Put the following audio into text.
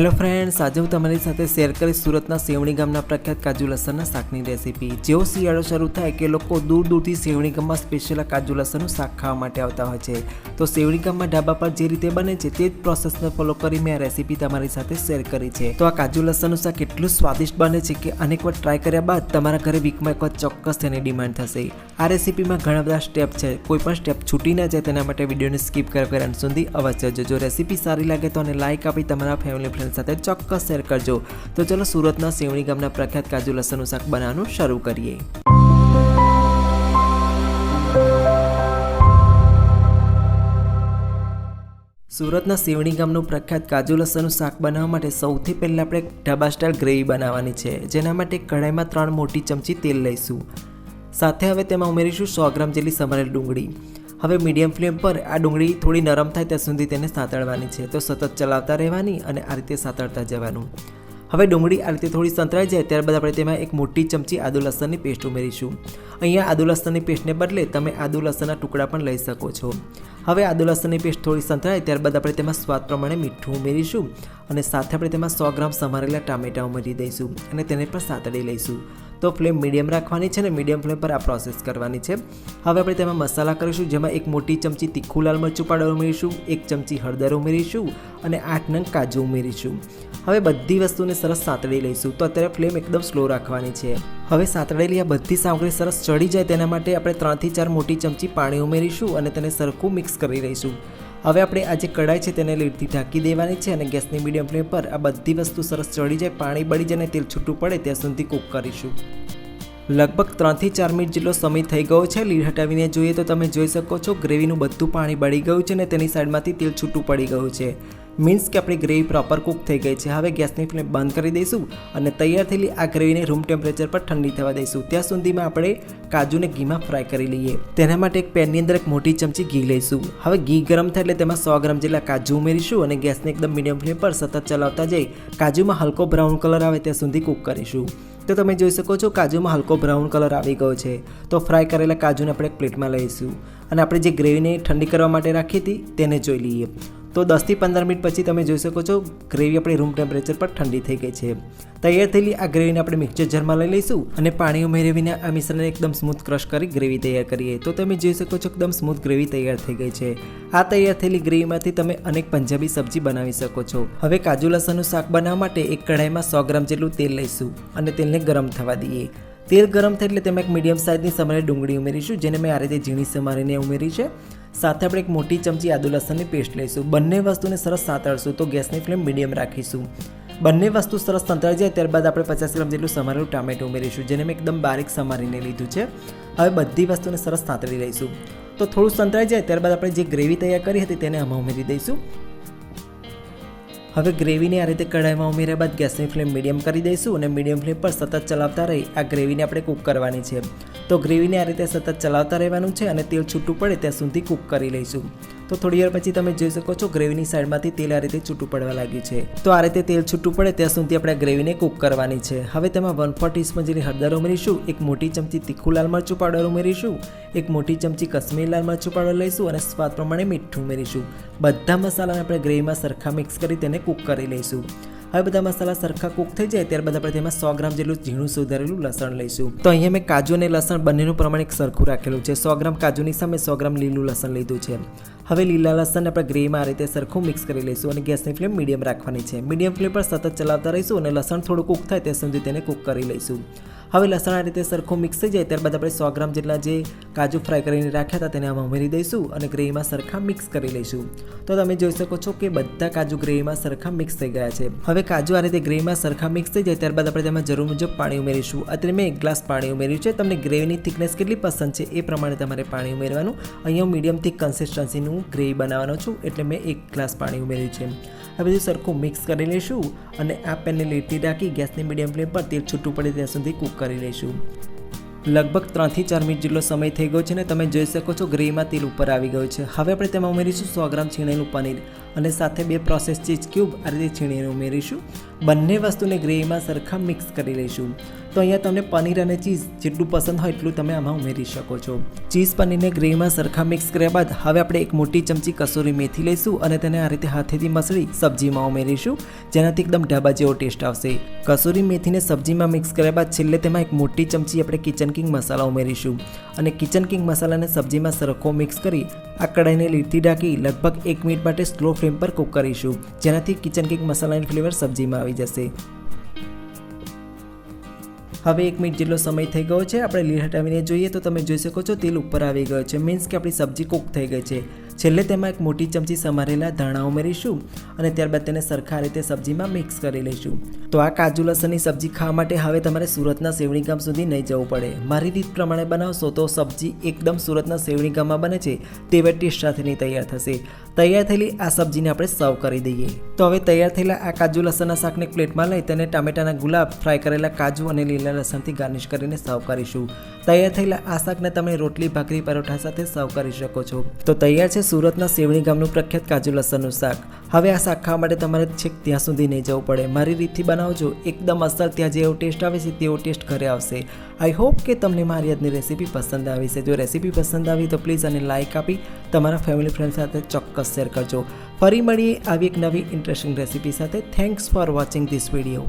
Hello friends આજે હું તમારી સાથે શેર કરીશ સુરતના સેવણી ગામના પ્રખ્યાત કાજુ લસણના શાકની રેસીપી જેવો શિયાળો શરૂ થાય કે લોકો દૂર દૂરથી સેવણી ગામમાં સ્પેશિયલ કાજુ લસણનું શાક ખાવા માટે આવતા હોય છે. તો સેવણી ગામમાં ઢાબા પર જે રીતે બને છે તે જ પ્રોસેસને ફોલો કરી મેં આ રેસીપી તમારી સાથે શેર કરી છે. તો આ કાજુ લસણનું શાક એટલું સ્વાદિષ્ટ બને છે કે અનેક વાર ટ્રાય કર્યા બાદ તમારા ઘરે વીકમાં એક વખત ચોક્કસ તેની ડિમાન્ડ થશે. આ રેસીપીમાં ઘણા બધા સ્ટેપ છે. કોઈ પણ સ્ટેપ છૂટી ના જાય, તેના માટે વિડીયોને સ્કીપ કર્યા અંત સુધી અવશ્ય જોજો. રેસીપી સારી લાગે તો અને લાઇક આપી તમારા ફેમિલી ફ્રેન્ડ સાથે ચોક્કસ શેર કરજો. તો ચલો સુરતના સેવણી ગામના પ્રખ્યાત કાજુ લસણનું શાક બનાવવાનું શરૂ કરીએ. સુરતના સેવણી ગામનું પ્રખ્યાત કાજુ લસણનું શાક બનાવવા માટે સૌથી પહેલાં આપણે ઢાબા સ્ટાઇલ ગ્રેવી બનાવવાની છે, જેના માટે કઢાઈમાં ત્રણ મોટી ચમચી તેલ લઈશું. સાથે હવે તેમાં ઉમેરીશું સો ગ્રામ જેટલી સમારેલ ડુંગળી. હવે મીડિયમ ફ્લેમ પર આ ડુંગળી થોડી નરમ થાય ત્યાં સુધી તેને સાતળવાની છે. તો સતત ચલાવતા રહેવાની અને આ રીતે સાતળતા જવાનું. હવે ડુંગળી આ રીતે થોડી સંતરાઈ જાય ત્યારબાદ આપણે તેમાં એક મોટી ચમચી આદુ લસણની પેસ્ટ ઉમેરીશું. અહીંયા આદુ લસણની પેસ્ટને બદલે તમે આદુ લસણના ટુકડા પણ લઈ શકો છો. હવે આદુ લસણની પેસ્ટ થોડી સંતરાય ત્યારબાદ આપણે તેમાં સ્વાદ પ્રમાણે મીઠું ઉમેરીશું અને સાથે આપણે તેમાં સો ગ્રામ સમારેલા ટામેટા ઉમેરી દઈશું અને તેને પણ સાતડી લઈશું. તો ફ્લેમ મીડિયમ રાખવાની છે ને મીડિયમ ફ્લેમ પર આ પ્રોસેસ કરવાની છે. હવે આપણે તેમાં મસાલા કરીશું જેમાં એક મોટી ચમચી તીખું લાલ મરચું પાવડર ઉમેરીશું, એક ચમચી હળદર ઉમેરીશું અને આઠ નંગ કાજુ ઉમેરીશું. હવે બધી વસ્તુને સરસ સાંતળી લઈશું. તો અત્યારે ફ્લેમ એકદમ સ્લો રાખવાની છે. હવે સાંતળેલી આ બધી સામગ્રી સરસ ચડી જાય તેના માટે આપણે ત્રણથી ચાર મોટી ચમચી પાણી ઉમેરીશું અને તેને સરખું મિક્સ કરી લઈશું. હવે આપણે આ જે કઢાઈ છે તેને લીડથી ઢાંકી દેવાની છે અને ગેસની મીડિયમ ફ્લેમ પર આ બધી વસ્તુ સરસ ચડી જાય, પાણી બળી જાય અને તેલ છૂટું પડે ત્યાં સુધી કૂક કરીશું. લગભગ ત્રણથી ચાર મિનિટ જેટલો સમય થઈ ગયો છે લીડ હટાવીને જોઈએ તો તમે જોઈ શકો છો ગ્રેવીનું બધું પાણી બળી ગયું છે અને તેની સાઈડમાંથી તેલ છૂટું પડી ગયું છે. મીન્સ કે આપણી ગ્રેવી પ્રોપર કૂક થઈ ગઈ છે. હવે ગેસની ફ્લેમ બંધ કરી દઈશું અને તૈયાર થયેલી આ ગ્રેવીને રૂમ ટેમ્પરેચર પર ઠંડી થવા દઈશું. ત્યાં સુધીમાં આપણે કાજુને ઘીમાં ફ્રાય કરી લઈએ. તેના માટે એક પેનની અંદર એક મોટી ચમચી ઘી લઈશું. હવે ઘી ગરમ થાય એટલે તેમાં સો ગ્રામ જેટલા કાજુ ઉમેરીશું અને ગેસને એકદમ મીડિયમ ફ્લેમ પર સતત ચલાવતા જઈ કાજુમાં હલકો બ્રાઉન કલર આવે ત્યાં સુધી કૂક કરીશું. તો તમે જોઈ શકો છો કાજુમાં હલકો બ્રાઉન કલર આવી ગયો છે. તો ફ્રાય કરેલા કાજુને આપણે એક પ્લેટમાં લઈશું. અને આપણે જે ગ્રેવીને ઠંડી કરવા માટે રાખી હતી તેને જોઈ લઈએ. તો દસથી પંદર મિનિટ પછી તમે જોઈ શકો છો, ગ્રેવી આપણી રૂમ ટેમ્પરેચર પર ઠંડી થઈ ગઈ છે. તૈયાર થયેલી આ ગ્રેવીને આપણે મિક્સર જારમાં લઈ લઈશું અને પાણી ઉમેરીને આ મિશ્રણને એકદમ સ્મૂથ ક્રશ કરી ગ્રેવી તૈયાર કરીએ. તો તમે જોઈ શકો છો એકદમ સ્મૂથ ગ્રેવી તૈયાર થઈ ગઈ છે. આ તૈયાર થયેલી ગ્રેવીમાંથી તમે અનેક પંજાબી સબ્જી બનાવી શકો છો. હવે કાજુ લસણનું શાક બનાવવા માટે એક કઢાઈમાં સો ગ્રામ જેટલું તેલ લઈશું અને તેલને ગરમ થવા દઈએ. તેલ ગરમ થાય એટલે તેમાં એક મીડિયમ સાઇઝની સમારે ડુંગળી ઉમેરીશું, જેને મેં આ રીતે ઝીણી સમારીને ઉમેરી છે. સાથે આપણે એક મોટી ચમચી આદુ લસણની પેસ્ટ લઈશું. બંને વસ્તુને સરસ સાંતળશું તો ગેસની ફ્લેમ મીડિયમ રાખીશું. બંને વસ્તુ સરસ સંતળાઈ જાય ત્યારબાદ આપણે પચાસ ગ્રામ જેટલું સમારેલું ટામેટું ઉમેરીશું, જેને મેં એકદમ બારીક સમારીને લીધું છે. હવે બધી વસ્તુને સરસ સાંતળી લઈશું. તો થોડું સંતળાઈ જાય ત્યારબાદ આપણે જે ગ્રેવી તૈયાર કરી હતી તેને આમાં ઉમેરી દઈશું. હવે ગ્રેવીને આ રીતે કઢાઈમાં ઉમેર્યા બાદ ગેસની ફ્લેમ મીડિયમ કરી દઈશું અને મીડિયમ ફ્લેમ પર સતત ચલાવતા રહી આ ગ્રેવીને આપણે કૂક કરવાની છે. તો ગ્રેવીને આ રીતે સતત ચલાવતા રહેવાનું છે અને તેલ છૂટું પડે ત્યાં સુધી કૂક કરી લઈશું. તો થોડી વાર પછી તમે જોઈ શકો છો ગ્રેવીની સાઈડમાંથી તેલ આ રીતે છૂટું પડવા લાગ્યું છે. તો આ રીતે તેલ છૂટું પડે ત્યાં સુધી આપણે ગ્રેવીને કૂક કરવાની છે. હવે તેમાં વન ફોર ટીસ્પૂન જેટલી હળદર ઉમેરીશું, એક મોટી ચમચી તીખું લાલ મરચું પાવડર ઉમેરીશું, એક મોટી ચમચી કશ્મીરી લાલ મરચું પાવડર લઈશું અને સ્વાદ પ્રમાણે મીઠું ઉમેરીશું. બધા મસાલાને આપણે ગ્રેવીમાં સરખા મિક્સ કરી તેને કૂક કરી લઈશું. હવે બધા મસાલા સરખા કૂક થઈ જાય ત્યારબાદ આપણે તેમાં સો ગ્રામ જેટલું ઝીણું સુધારેલું લસણ લઈશું. તો અહીંયા મેં કાજુ અને લસણ બંનેનું પ્રમાણ એક સરખું રાખેલું છે. સો ગ્રામ કાજુની સામે સો ગ્રામ લીલું લસણ લીધું છે. હવે લીલા લસણ આપણે ગ્રેવીમાં આ રીતે સરખું મિક્સ કરી લઈશું અને ગેસની ફ્લેમ મીડિયમ રાખવાની છે. મીડિયમ ફ્લેમ પર સતત ચલાવતા રહીશું અને લસણ થોડું કૂક થાય ત્યાં સુધી તેને કૂક કરી લઈશું. હવે લસણ આ રીતે સરખું મિક્સ થઈ જાય ત્યારબાદ આપણે સો ગ્રામ જેટલા જે કાજુ ફ્રાય કરીને રાખ્યા હતા તેને આમાં ઉમેરી દઈશું અને ગ્રેવીમાં સરખા મિક્સ કરી લઈશું. તો તમે જોઈ શકો છો કે બધા કાજુ ગ્રેવીમાં સરખા મિક્સ થઈ ગયા છે. હવે કાજુ આ રીતે ગ્રેવીમાં સરખા મિક્સ થઈ જાય ત્યારબાદ આપણે તેમાં જરૂર મુજબ પાણી ઉમેરીશું. અત્યારે મેં એક ગ્લાસ પાણી ઉમેર્યું છે. તમને ગ્રેવીની થિકનેસ કેટલી પસંદ છે એ પ્રમાણે તમારે પાણી ઉમેરવાનું. અહીંયા હું મીડિયમ થીક કન્સિસ્ટન્સીનું ગ્રેવી બનાવવાનો છું. એટલે મેં એક ગ્લાસ પાણી ઉમેર્યું છે. હવે બધું સરખું મિક્સ કરી લઈશું અને આ પેનને લીટી રાખી ગેસની મીડિયમ ફ્લેમ પર તેલ છૂટું પડે ત્યાં સુધી કૂક કરી લઈશું. લગભગ ત્રણથી ચાર મિનિટ જેટલો સમય થઈ ગયો છે ને તમે જોઈ શકો છો ગ્રેવીમાં તેલ ઉપર આવી ગયું છે. હવે આપણે તેમાં ઉમેરીશું સો ગ્રામ છીણેલું પનીર અને સાથે બે પ્રોસેસ ચીઝ ક્યુબ આ રીતે છીણીને ઉમેરીશું. બંને વસ્તુને ગ્રેવીમાં સરખા મિક્સ કરી લઈશું. તો અહીંયા તમને પનીર અને ચીઝ જેટલું પસંદ હોય એટલું તમે આમાં ઉમેરી શકો છો. ચીઝ પનીરને ગ્રેવીમાં સરખા મિક્સ કર્યા બાદ હવે આપણે એક મોટી ચમચી કસૂરી મેથી લઈશું અને તેને આ રીતે હાથેથી મસળી સબ્જીમાં ઉમેરીશું, જેનાથી એકદમ ઢાબા જેવો ટેસ્ટ આવશે. કસૂરી મેથીને સબ્જીમાં મિક્સ કર્યા બાદ છેલ્લે તેમાં એક મોટી ચમચી આપણે કિચન કિંગ મસાલા ઉમેરીશું. અને કિચન કિંગ મસાલાને સબ્જીમાં સરખો મિક્સ કરી આ કડાઈને લીટી ઢાંકી લગભગ એક મિનિટ માટે સ્લો ફ્લેમ પર કૂક કરીશું, જેનાથી કિચન કિંગ મસાલાની ફ્લેવર સબ્જીમાં આવી જશે. હવે એક મિનિટ જેટલો સમય થઈ ગયો છે, આપણે લીલ હટાવીને જોઈએ તો તમે જોઈ શકો છો તેલ ઉપર આવી ગયો છે. મીન્સ કે આપણી સબ્જી કૂક થઈ ગઈ છે. છેલ્લે તેમાં એક મોટી ચમચી સમારેલા ધાણા ઉમેરીશું અને ત્યારબાદ તેને સરખા રીતે સબ્જીમાં મિક્સ કરી લઈશું. તો આ કાજુ લસણની સબ્જી ખાવા માટે હવે તમારે સુરતના સેવણી ગામ સુધી નહીં જવું પડે. મારી રીત પ્રમાણે બનાવશો તો સબ્જી એકદમ સુરતના સેવણી ગામમાં બને છે, તેવા ટેસ્ટ સાથેની તૈયાર થશે. તૈયાર થયેલી આ સબ્જીને આપણે સર્વ કરી દઈએ. તો હવે તૈયાર થયેલા આ કાજુ લસણના શાકને પ્લેટમાં લઈ તેને ટામેટાના ગુલાબ ફ્રાય કરેલા કાજુ અને લીલા લસણથી ગાર્નિશ કરીને સર્વ કરીશું. તૈયાર થયેલા આ શાકને તમે રોટલી, ભાખરી, પરોઠા સાથે સર્વ કરી શકો છો. તો તૈયાર છે સુરતના સેવણી ગામનું પ્રખ્યાત કાજુ લસણનું શાક. હવે આ શાક ખાવા માટે તમારે છેક ત્યાં સુધી નહીં જવું પડે. મારી રીતથી બનાવજો. એકદમ અસર ત્યાં જેવો ટેસ્ટ આવે છે તેવો ટેસ્ટ ઘરે આવશે. આઈ હોપ કે તમને મારી આજની રેસીપી પસંદ આવી છે. જો રેસીપી પસંદ આવી તો પ્લીઝ અને લાઇક આપી. તમારા ફેમિલી ફ્રેન્ડ સાથે ચોક્કસ શેર કરજો. ફરી મળીએ આવી એક નવી ઇન્ટરેસ્ટિંગ રેસીપી સાથે. Thanks for watching this video